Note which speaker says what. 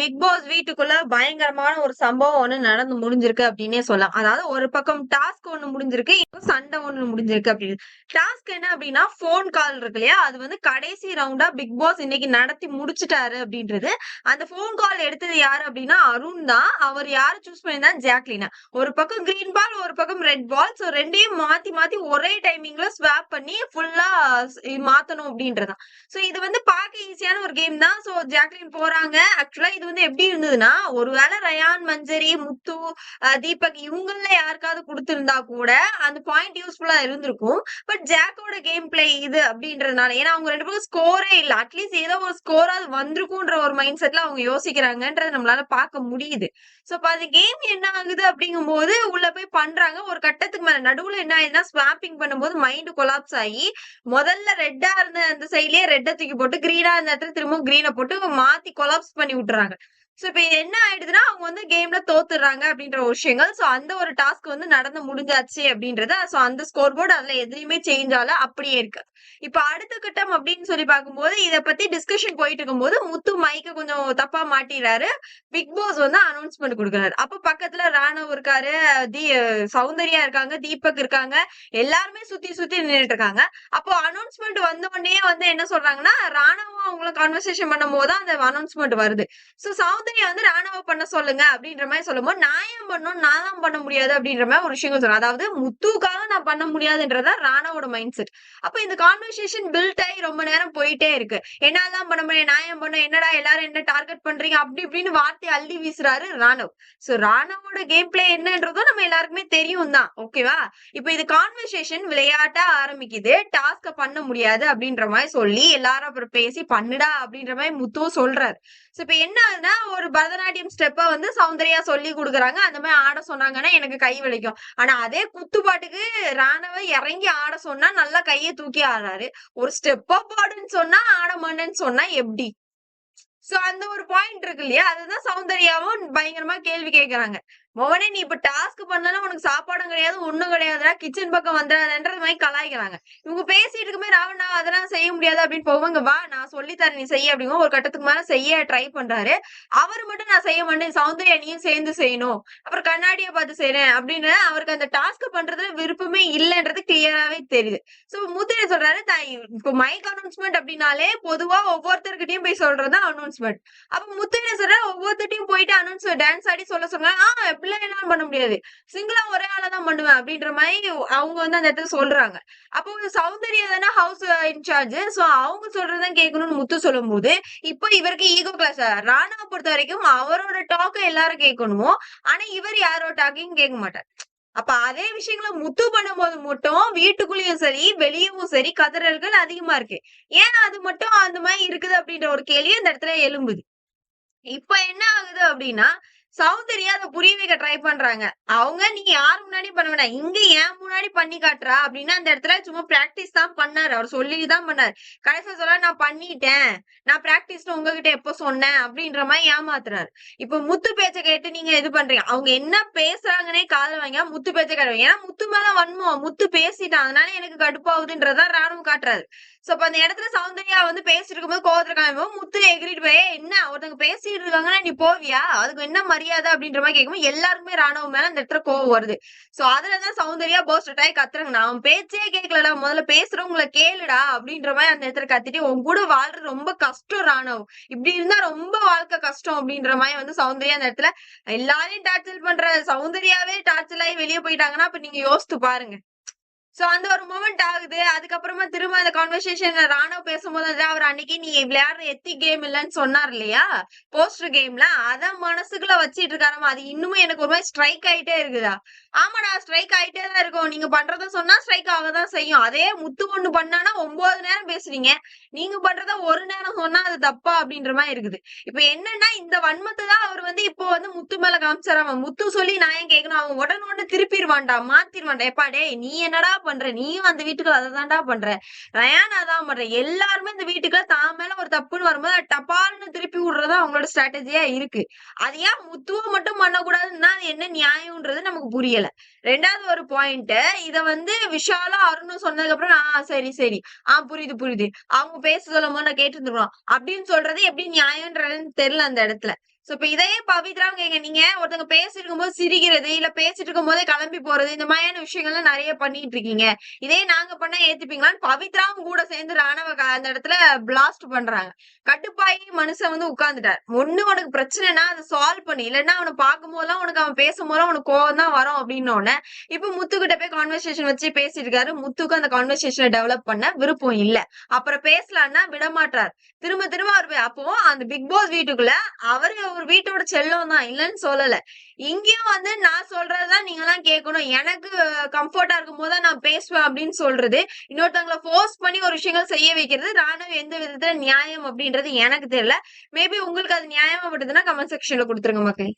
Speaker 1: Big pass வீட்டுக்குள்ள பயங்கரமான ஒரு சம்பவம் ஒண்ணு நடந்து முடிஞ்சிருக்கு அப்படின்னே சொல்லலாம். அதாவது ஒரு பக்கம் டாஸ்க் ஒண்ணு முடிஞ்சிருக்கு இன்னும் சண்டை ஒண்ணு முடிஞ்சிருக்கு அப்படின்னு. டாஸ்க் என்ன அப்படின்னா ஃபோன் கால் இருக்கு இல்லையா? அது வந்து கடைசி ரவுண்டா பிக் பாஸ் இன்னைக்கு நடத்தி முடிச்சிட்டாரு அப்படின்றது. அந்த ஃபோன் கால் எடுத்தது யாரு அப்படின்னா அருண் தான். அவர் யாரு சூஸ் பண்ணியிருந்தா ஜாக்லினா ஒரு பக்கம் கிரீன் பால் ஒரு பக்கம் ரெட் பால் ஸோ ரெண்டையும் மாத்தி மாத்தி ஒரே டைமிங்ல ஸ்வாப் பண்ணி ஃபுல்லா மாத்தணும் அப்படின்றதான் ஸோ இது வந்து பார்க்க ஈஸியான ஒரு கேம் தான். ஸோ ஜாக்லின் போறாங்க. ஆக்சுவலா இது வந்து எப்படி இருந்ததுன்னா ஒருவேளை ரயான் மஞ்சரி முத்து தீபக் இவங்கள யாருக்காவது கொடுத்திருந்தா கூட அந்த பாயிண்ட் யூஸ்ஃபுல்லா இருந்திருக்கும். பட் ஜாக்கோட கேம் பிளே இது அப்படின்றதுனால ஏன்னா அவங்க ரெண்டு பேரும் ஸ்கோரே இல்லை. அட்லீஸ்ட் ஏதோ ஒரு ஸ்கோராவது வந்திருக்கும்ன்ற ஒரு மைண்ட் செட்ல அவங்க யோசிக்கிறாங்கன்றது நம்மளால பார்க்க முடியுது. சோ அப்ப அது கேம் என்ன ஆகுது அப்படிங்கும் போது உள்ள போய் பண்றாங்க. ஒரு கட்டத்துக்கு மேல நடுவுல என்ன ஆயிடுதுன்னா ஸ்வாப்பிங் பண்ணும்போது மைண்ட் கொலாப்ஸ் ஆகி முதல்ல ரெட்டா இருந்த அந்த சைட்லயே ரெட்டை தூக்கி போட்டு கிரீனா இருந்த இடத்துல திரும்ப கிரீனை போட்டு மாத்தி கொலாப்ஸ் பண்ணி விட்டுறாங்க. பண்றாங்க சோ இப்ப என்ன ஆயிடுதுன்னா அவங்க வந்து கேம்ல தோத்துடுறாங்க அப்படின்ற ஒரு விஷயங்கள். சோ அந்த ஒரு டாஸ்க் வந்து நடந்து முடிஞ்சாச்சு அப்படின்றத சோ அந்த ஸ்கோர் போர்டு அதுல எதுலயுமே சேஞ்ச் ஆகல அப்படியே இருக்கு. இப்ப அடுத்த கட்டம் அப்படின்னு சொல்லி பார்க்கும்போது இத பத்தி டிஸ்கஷன் போயிட்டு இருக்கும்போது முத்து மைக்க கொஞ்சம் தப்பா மாட்டிடுறாரு. பிக் பாஸ் வந்து அனௌன்ஸ்மெண்ட் கொடுக்குறாரு. அப்ப பக்கத்துல ராணுவ இருக்காரு தி சௌந்தர்யா இருக்காங்க தீபக் இருக்காங்க எல்லாருமே சுத்தி சுத்தி நின்றுட்டு இருக்காங்க. அப்போ அனௌன்ஸ்மெண்ட் வந்த உடனே வந்து என்ன சொல்றாங்கன்னா ராணுவ அவங்களும் கான்வர்சேஷன் பண்ணும் போது அந்த அனௌன்ஸ்மெண்ட் வருது. சோ சௌந்தர்யா வந்து ராணுவ பண்ண சொல்லுங்க அப்படின்ற மாதிரி சொல்லும் போது நான் ஏன் பண்ணணும்? நான் தான் பண்ண முடியாது அப்படின்ற மாதிரி ஒரு விஷயம் சொல்றேன் அதாவது முத்துக்காக நான் பண்ண முடியாதுன்றதா ராணாவோட மைண்ட் செட் அப்ப இந்த கான்வர்சேஷன் பில்ட் ஆகி ரொம்ப நேரம் போயிட்டே இருக்கு. என்னாலாம் பண்ண முடியும்? நான் ஏன் பண்ண என்னடா எல்லாரும் என்ன டார்கெட் பண்றீங்க? அப்படி இப்படின்னு வார்த்தை அள்ளி வீசுறாரு ராணவ் சோ ராணவோட கேம் பிளே என்னன்றதும் நம்ம எல்லாருக்குமே தெரியும் தான். ஓகேவா இப்ப இது கான்வர்சேஷன் விளையாட்டா ஆரம்பிக்குது. டாஸ்க பண்ண முடியாது அப்படின்ற மாதிரி சொல்லி எல்லாரும் அப்புறம் பேசி பண்ணுடா அப்படின்ற மாதிரி முத்துவும் சொல்றாரு. சோ இப்ப என்ன ஆகுதுன்னா ஒரு பரதநாட்டியம் ஸ்டெப்ப வந்து சௌந்தர்யா சொல்லி கொடுக்குறாங்க. அந்த மாதிரி ஆட சொன்னாங்கன்னா எனக்கு கை வலிக்கும். ஆனா அதே குத்துப்பாட்டுக்கு ராணவ இறங்கி ஆட சொன்னா நல்லா கையை தூக்கி ஆடுறாரு. ஒரு ஸ்டெப்பா பாடுன்னு சொன்னா ஆட மாட்டேன்னு சொன்னா எப்படி? சோ அந்த ஒரு பாயிண்ட் இருக்கு இல்லையா? அதுதான் சௌந்தர்யாவும் பயங்கரமா கேள்வி கேட்கறாங்க மோகனே நீ இப்ப டாஸ்க் பண்ணாலும் உனக்கு சாப்பாடும் கிடையாது ஒண்ணும் கிடையாதுடா. கிச்சன் பக்கம் வந்துடாதுன்றது மாதிரி கலாய்க்கிறாங்க. இவங்க பேசிட்டு இருக்குமே நான் அதெல்லாம் செய்ய முடியாது அப்படின்னு போவாங்க வா நான் சொல்லித்தரேன் நீ செய்ய அப்படிங்க ஒரு கட்டத்துக்கு மேல செய்ய ட்ரை பண்றாரு. அவர் மட்டும் நான் செய்ய மாட்டேன் சௌந்தர்யா நீயும் சேர்ந்து செய்யணும். அப்புறம் கண்ணாடியை பார்த்து செய்யறேன் அப்படின்னு அவருக்கு அந்த டாஸ்க் பண்றதுல விருப்பமே இல்லைன்றது கிளியராவே தெரியுது. சோ முத்திரை சொல்றாரு தான் இப்போ மைக் அனௌன்ஸ்மெண்ட் அப்படின்னாலே பொதுவா ஒவ்வொருத்தர்கிட்டயும் போய் சொல்றது அனௌன்ஸ்மெண்ட் அப்ப முத்திரை சொல்ற ஒவ்வொருத்தட்டையும் போயிட்டு அனௌன்ஸ் டான்ஸ் ஆடி சொல்ல சொன்னாங்க ஆஹ் பிள்ளை என்னாலும் பண்ண முடியாது. சிங்கிளா ஒரே ஆளாதான் பண்ணுவேன் அப்படின்ற மாதிரி அவங்க வந்து அந்த இடத்துல சொல்றாங்க. அப்போ சௌந்தர்யா தானே ஹவுஸ் இன்சார்ஜ் சோ அவங்க சொல்றதான் கேட்கணும்னு முத்து சொல்லும் போது இப்போ இவருக்கு ஈகோ கிளாஸ் ராணுவ பொறுத்த வரைக்கும் அவரோட டாக்க எல்லாரும் கேட்கணுமோ ஆனா இவர் யாரோட டாக்கையும் கேட்க மாட்டார். அப்ப அதே விஷயங்களை முத்து பண்ணும்போது மட்டும் வீட்டுக்குள்ளேயும் சரி வெளியவும் சரி கதறல்கள் அதிகமா இருக்கு. ஏன் அது மட்டும் அந்த மாதிரி இருக்குது அப்படின்ற ஒரு கேள்வி அந்த இடத்துல எழும்புது. இப்ப என்ன ஆகுது அப்படின்னா சௌந்தர்யா அதை புரிய வைக்க ட்ரை பண்றாங்க. அவங்க நீ யார் முன்னாடி பண்ண இங்க ஏன் முன்னாடி பண்ணி காட்டுறா? அப்படின்னா அந்த இடத்துல சும்மா பிராக்டிஸ் தான் பண்ணாரு. அவர் சொல்லி தான் பண்ணாரு. கடைசியா சொல்ல நான் பண்ணிட்டேன். நான் பிராக்டிஸ் உங்ககிட்ட எப்ப சொன்னேன்? அப்படின்ற மாதிரி ஏமாத்துறாரு. இப்ப முத்து பேச்ச கேட்டு நீங்க இது பண்றீங்க. அவங்க என்ன பேசுறாங்கன்னே காதல் வாங்க முத்து பேச்ச கேட்டு ஏன்னா முத்து மேல வன்மம். முத்து பேசிட்டான். அதனால எனக்கு கடுப்பாகுதுன்றதான் ராணுவம் காட்டுறாரு. சோ அப்ப அந்த இடத்துல சௌந்தர்யா வந்து பேசிட்டு இருக்கும்போது கோவத்துல காமிப்போம் முத்து எகிரிட்டு போய் என்ன? ஒருத்தவங்க பேசிட்டு இருக்காங்கன்னா நீ போவியா? அதுக்கு என்ன மரியாதை? அப்படின்ற மாதிரி கேட்கும்போது எல்லாருக்குமே ராணுவம் மேல அந்த இடத்துல கோவம் வருது. சோ அதுலதான் சௌந்தர்யா போஸ்ட் ஆகி கத்துறாங்க. நான் அவன் பேச்சே கேட்கலடா. முதல்ல பேசுறவங்களை கேளுடா அப்படின்ற மாதிரி அந்த இடத்துல கத்திட்டு உன் கூட வாழ்றது ரொம்ப கஷ்டம் ராணுவம். இப்படி இருந்தா ரொம்ப வாழ்க்கை கஷ்டம் அப்படின்ற மாதிரி வந்து சௌந்தர்யா அந்த இடத்துல எல்லாரையும் டார்ச்சர் பண்ற சௌந்தர்யாவே டார்ச்சர் ஆகி வெளியே போயிட்டாங்கன்னா அப்ப நீங்க யோசித்து பாருங்க. சோ அந்த ஒரு மூமெண்ட் ஆகுது. அதுக்கப்புறமா திரும்ப அந்த கான்வர்சேஷன் ராணுவ பேசும்போது அவர் அன்னைக்கு நீ விளையாடுற எத்தி கேம் இல்லைன்னு சொன்னார் இல்லையா? போஸ்டர் கேம்ல அத மனசுக்குள்ள வச்சிட்டு இருக்காராமா? அது இன்னுமே எனக்கு ஒரு மாதிரி ஸ்ட்ரைக் ஆயிட்டே இருக்குதா? ஆமாடா ஸ்ட்ரைக் ஆயிட்டே தான் இருக்கும். நீங்க பண்றத சொன்னா ஸ்ட்ரைக் ஆக தான் செய்யும். அதே முத்து ஒண்ணு பண்ணானா ஒன்பது நேரம் பேசுறீங்க. நீங்க பண்றத ஒரு நேரம் சொன்னா அது தப்பா அப்படின்ற மாதிரி இருக்குது. இப்ப என்னன்னா இந்த வன்மத்தை தான் அவர் வந்து இப்போ வந்து முத்து மேல காமிச்சாராம? முத்து சொல்லி நான் ஏன் கேட்கணும்? அவன் உடனே உடனே திருப்பிடுவான்டா மாத்திருவான்டா எப்பாடே நீ என்னடா பண்ற? நீயும் அந்த வீட்டுக்குள்ள அதை தான்டா பண்ற? ரயான் அதான் பண்ற. எல்லாருமே இந்த வீட்டுக்குள்ள தான் மேல ஒரு தப்புன்னு வரும்போது அது டபால்னு திருப்பி விடுறது அவங்களோட ஸ்ட்ராட்டஜியா இருக்கு. அது ஏன் முத்துவ மட்டும் பண்ணக்கூடாதுன்னா அது என்ன நியாயம்ன்றது நமக்கு புரியல. ரெண்டாவது ஒரு பாயிண்ட் இத வந்து விஷாலும் அருணும் சொன்னதுக்கு அப்புறம் ஆஹ் சரி சரி. ஆஹ் புரியுது புரியுது. அவங்க பேச சொல்லும் போது நான் கேட்டு அப்படின்னு சொல்றது எப்படி நியாயம்ன்றதுன்னு தெரியல அந்த இடத்துல. சோ இப்ப இதே பவித்ராவும் கேங்க நீங்க ஒருத்தங்க பேசிட்டு இருக்கும்போது சிரிக்கிறது இல்ல பேசிட்டு இருக்கும் போதே கிளம்பி போறது இந்த மாதிரியான விஷயங்கள்லாம் நிறைய பண்ணிட்டு இருக்கீங்க இதே நாங்க பண்ணா ஏத்துப்பீங்களான்னு பவித்ராவும் கூட சேர்ந்து ராணவ அந்த இடத்துல பிளாஸ்ட் பண்றாங்க. கட்டுப்பாயி மனுஷன் வந்து உட்கார்ந்துட்டார். ஒண்ணு உனக்கு பிரச்சனைனா அதை சால்வ் பண்ணி. இல்லைன்னா அவனை பார்க்கும் போதெல்லாம் உனக்கு அவன் பேசும் போதெல்லாம் உனக்கு கோவம் தான் வரும் அப்படின்னு இப்ப முத்துக்கிட்ட போய் கான்வர்சேஷன் வச்சு பேசிட்டு இருக்காரு முத்துக்கு அந்த கான்வர்சேஷனை டெவலப் பண்ண விருப்பம் இல்ல. அப்புறம் பேசலான்னா விடமாட்டார். திரும்ப திரும்ப அவர் போய்- அப்போ அந்த பிக் பாஸ் வீட்டுக்குள்ள அவரு ஒரு வீட்டோட செல்லம் தான். இல்லைன்னு சொல்லல. இங்கேயும் வந்து நான் சொல்றதுதான் நீங்க எல்லாம் கேட்கணும். எனக்கு கம்ஃபர்டா இருக்கும் போது நான் பேசுவேன் அப்படின்னு சொல்றது. இன்னொருத்தவங்களை ஃபோர்ஸ் பண்ணி ஒரு விஷயங்கள் செய்ய வைக்கிறது ராணுவ எந்த விதத்துல நியாயம் அப்படின்றது எனக்கு தெரியல. மேபி உங்களுக்கு அது நியாயமா படுதுன்னா கமெண்ட் செக்ஷன்ல கொடுத்துருங்க மக்களே.